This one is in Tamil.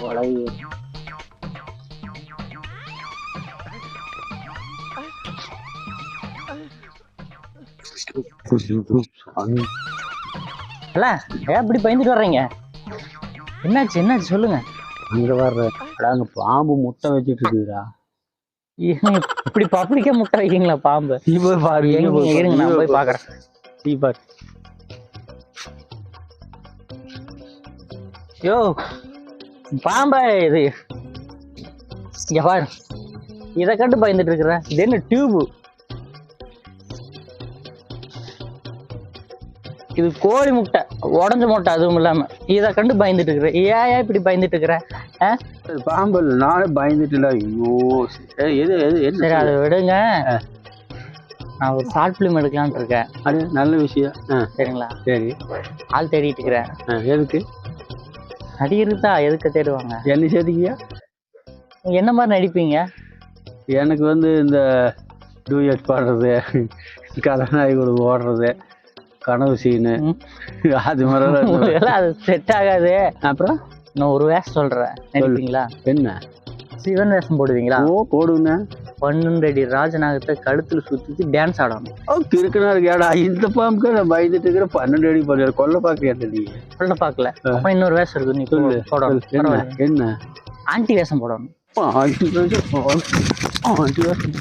உலகு இல்ல ஏன் இப்படி பயந்துட்டு வர்றீங்க? என்னாச்சு என்னாச்சு சொல்லுங்க. அங்க வர்ற அங்க பாம்பு முட்டை வச்சிட்டு இருக்குதுடா. இப்படி பப்ளிக்கா முட்டை வைக்கீங்களா பாம்பு? நீ போய் பாரு இருங்க, நான் போய் பாக்குறேன். நீ பாரு. யோ பாம்பா இது. பாரு. இதை கண்டு பயந்துட்டு இருக்கிற இது என்ன டியூபு? இது கோழி முட்டை உடஞ்ச முட்டை அதுவும் இல்லாம. இதை கண்டு பயந்துட்டு இருக்கிற ஏன் இப்படி பயந்துட்டு இருக்கிற பாம்பு இல்ல நானே பயந்துட்டுல ஐயோ ஏய், எது எது சரி அதை விடுங்க. நான் ஒரு ஷார்ட் ஃபிலிம் எடுக்கலாம்னு இருக்கேன். அது நல்ல விஷயம். சரிங்களா? சரி. ஆள் தேடிட்டு இருக்கிறேன். எதுக்கு? நடிகர் தான் எதுக்கு தேடுவாங்க? என்ன சேர்த்திக்கியா என்ன மாதிரி நடிப்பீங்க? எனக்கு வந்து இந்த டூயட் பாடுறது கதாநாயகி கூட ஓடுறது கனவு சீனு. அது. எல்லாம் அது செட் ஆகாது. அப்புறம்? நான் ஒரு வேஷம் சொல்றேன். நடிப்பீங்களா? என்ன? சிவன் வேஷம் போடுவீங்களா? ஓ போடுங்க பன்னெண்டு ராஜநாகத்தை கழுத்துல சுத்தி டான்ஸ் ஆடணும். ஓ கிறுக்குனா இருக்கியாடா இந்த பாம்புக்கு நான் பயந்துட்டு இருக்கிற பன்னெண்டு அடி போடுற கொல்ல பாக்க நீ சொல்ல பார்க்கல. அப்புறம் இன்னொரு வேஷம் இருக்கு நீ போடணும். என்ன ஆன்டி வேஷம் போடணும். ஆ, அஞ்சு வருஷம் ஆ, அஞ்சு வருஷம்